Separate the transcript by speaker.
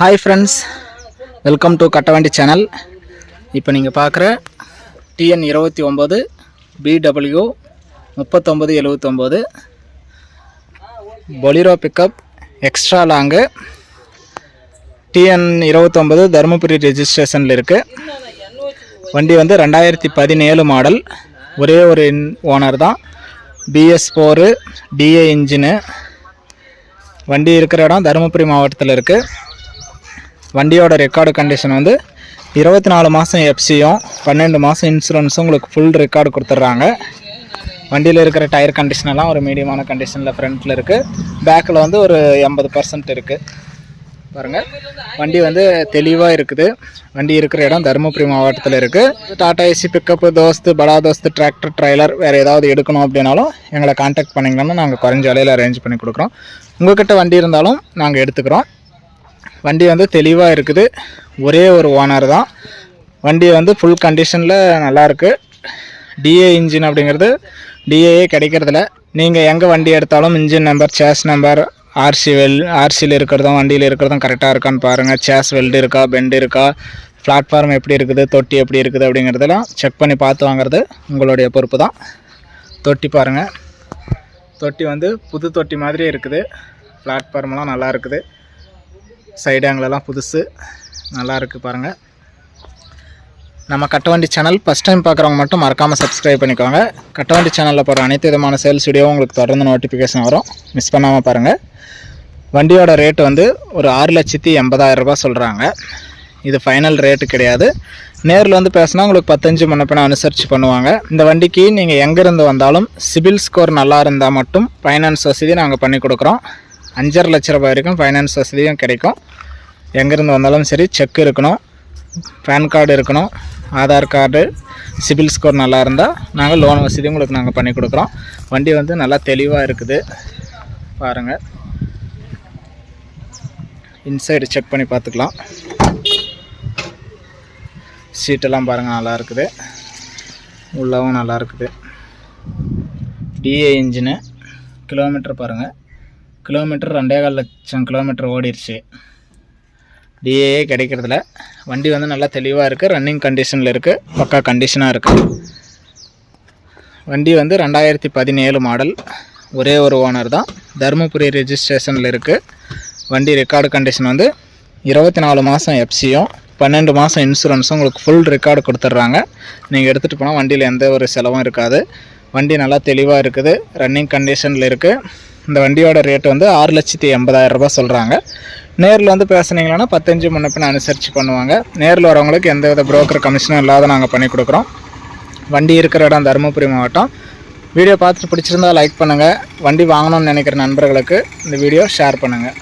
Speaker 1: Hi friends welcome to Kattavandi channel இப்போ நீங்கள் பார்க்குற டிஎன் இருபத்தி ஒம்பது பிடபிள்யூ முப்பத்தொம்பது எழுவத்தொம்போது Bolero pickup extra long TN இருபத்தொம்பது தருமபுரி ரெஜிஸ்ட்ரேஷனில் இருக்குது வண்டி வந்து ரெண்டாயிரத்தி பதினேழு மாடல் ஒரே ஒரு ஓனர் தான். பிஎஸ் ஃபோரு டிஏ இன்ஜினு வண்டி இருக்கிற இடம் தருமபுரி மாவட்டத்தில் இருக்குது வண்டியோட ரெக்கார்டு கண்டிஷன் வந்து இருபத்தி நாலு மாதம் எஃப்சியும் பன்னெண்டு மாதம் இன்சூரன்ஸும் உங்களுக்கு ஃபுல் ரெக்கார்டு கொடுத்துட்றாங்க. வண்டியில் இருக்கிற டயர் கண்டிஷனெல்லாம் ஒரு மீடியமான கண்டிஷனில் ஃப்ரண்ட்டில் இருக்குது பேக்கில் வந்து ஒரு எண்பது பர்சன்ட் இருக்குது பாருங்கள் வண்டி வந்து தெளிவாக இருக்குது. வண்டி இருக்கிற இடம் தருமபுரி மாவட்டத்தில் இருக்குது டாடா ஏசி பிக்கப்பு தோஸ்து படா தோஸ்து டிராக்டர் ட்ரைலர் வேறு ஏதாவது எடுக்கணும் அப்படின்னாலும் எங்களை காண்டாக்ட் பண்ணிங்கன்னா நாங்கள் குறைஞ்ச விலையில் அரேஞ்ச் பண்ணி கொடுக்குறோம். உங்கள்கிட்ட வண்டி இருந்தாலும் நாங்கள் எடுத்துக்கிறோம். வண்டி வந்து தெளிவாக இருக்குது. ஒரே ஒரு ஓனர் தான். வண்டி வந்து ஃபுல் கண்டிஷனில் நல்லாயிருக்கு டிஏ இன்ஜின் அப்படிங்கிறது டிஏஏ கிடைக்கிறதில்ல. நீங்கள் எங்கே வண்டி எடுத்தாலும் engine number chassis number RC well ஆர்சியில் இருக்கிறதும் வண்டியில் இருக்கிறதும் கரெக்டாக இருக்கான்னு பாருங்கள் சேஸ் வெல்டு இருக்கா பெண்டு இருக்கா பிளாட்ஃபார்ம் எப்படி இருக்குது தொட்டி எப்படி இருக்குது அப்படிங்கிறதெல்லாம் செக் பண்ணி பார்த்து வாங்குறது உங்களுடைய பொறுப்பு தான். தொட்டி பாருங்கள் தொட்டி வந்து புது தொட்டி மாதிரி இருக்குது. பிளாட்ஃபார்ம்லாம் நல்லா இருக்குது. சைடு ஆங்கிலெல்லாம் புதுசு. நல்லா இருக்குது பாருங்கள் நம்ம கட்டவண்டி சேனல் ஃபஸ்ட் டைம் பார்க்குறவங்க மட்டும் மறக்காமல் சப்ஸ்கிரைப் பண்ணிக்கோங்க. கட்டவண்டி சேனலில் போகிற அனைத்து விதமான சேல்ஸ் வீடியோவும் உங்களுக்கு தொடர்ந்து நோட்டிஃபிகேஷன் வரும். மிஸ் பண்ணாமல் பாருங்கள் வண்டியோட ரேட்டு வந்து ஒரு ஆறு லட்சத்தி எண்பதாயிரம் சொல்கிறாங்க இது ஃபைனல் ரேட்டு கிடையாது. நேரில் வந்து பேசினா உங்களுக்கு பத்தஞ்சு முன்னப்பின அனுசரித்து பண்ணுவாங்க. இந்த வண்டிக்கு நீங்கள் எங்கேருந்து வந்தாலும் சிபில் ஸ்கோர் நல்லா இருந்தால் மட்டும் ஃபைனான்ஸ் வசதி நாங்கள் பண்ணி கொடுக்குறோம். அஞ்சரை லட்ச ரூபாய் வரைக்கும் ஃபைனான்ஸ் வசதியும் கிடைக்கும். எங்கேருந்து வந்தாலும் சரி செக் இருக்கணும். பேன் கார்டு இருக்கணும். ஆதார் கார்டு சிபில் ஸ்கோர் நல்லா இருந்தால் நாங்கள் லோன் வசதி உங்களுக்கு நாங்கள் பண்ணி கொடுக்குறோம். வண்டி வந்து நல்லா தெளிவாக இருக்குது. பாருங்கள் இன்சைடு செக் பண்ணி பார்த்துக்கலாம். சீட்டெல்லாம் பாருங்கள் நல்லா இருக்குது. உள்ளவும் நல்லா இருக்குது. டிஏ இன்ஜினு கிலோமீட்டர் பாருங்கள் கிலோமீட்டர் ரெண்டே கால் லட்சம் கிலோமீட்டர் ஓடிடுச்சு டிஏஏ கிடைக்கிறதுல. வண்டி வந்து நல்லா தெளிவாக இருக்குது ரன்னிங் கண்டிஷனில் இருக்குது பக்கா கண்டிஷனாக இருக்குது வண்டி வந்து ரெண்டாயிரத்தி பதினேழு மாடல் ஒரே ஒரு ஓனர் தான். தருமபுரி ரெஜிஸ்ட்ரேஷனில் இருக்குது வண்டி ரெக்கார்டு கண்டிஷன் வந்து இருபத்தி நாலு மாதம் எஃப்சியும் பன்னெண்டு மாதம் இன்சூரன்ஸும் உங்களுக்கு ஃபுல் ரெக்கார்டு கொடுத்துட்றாங்க. நீங்கள் எடுத்துகிட்டு போனால் வண்டியில் எந்த ஒரு செலவும் இருக்காது. வண்டி நல்லா தெளிவாக இருக்குது. ரன்னிங் கண்டிஷனில் இருக்குது இந்த வண்டியோட ரேட் வந்து ஆறு லட்சத்தி எண்பதாயிரம் ரூபாய் சொல்கிறாங்க நேரில் வந்து பேசுனீங்கன்னா பத்தஞ்சு முன்னப்பின அனுசரித்து பண்ணுவாங்க. நேரில் வரவங்களுக்கு எந்த வித புரோக்கர் கமிஷனும் இல்லாத நாங்கள் பண்ணி கொடுக்குறோம். வண்டி இருக்கிற இடம் தருமபுரி மாவட்டம். வீடியோ பார்த்துட்டு பிடிச்சிருந்தா லைக் பண்ணுங்கள் வண்டி வாங்கணும்னு நினைக்கிற நண்பர்களுக்கு இந்த வீடியோ ஷேர் பண்ணுங்கள்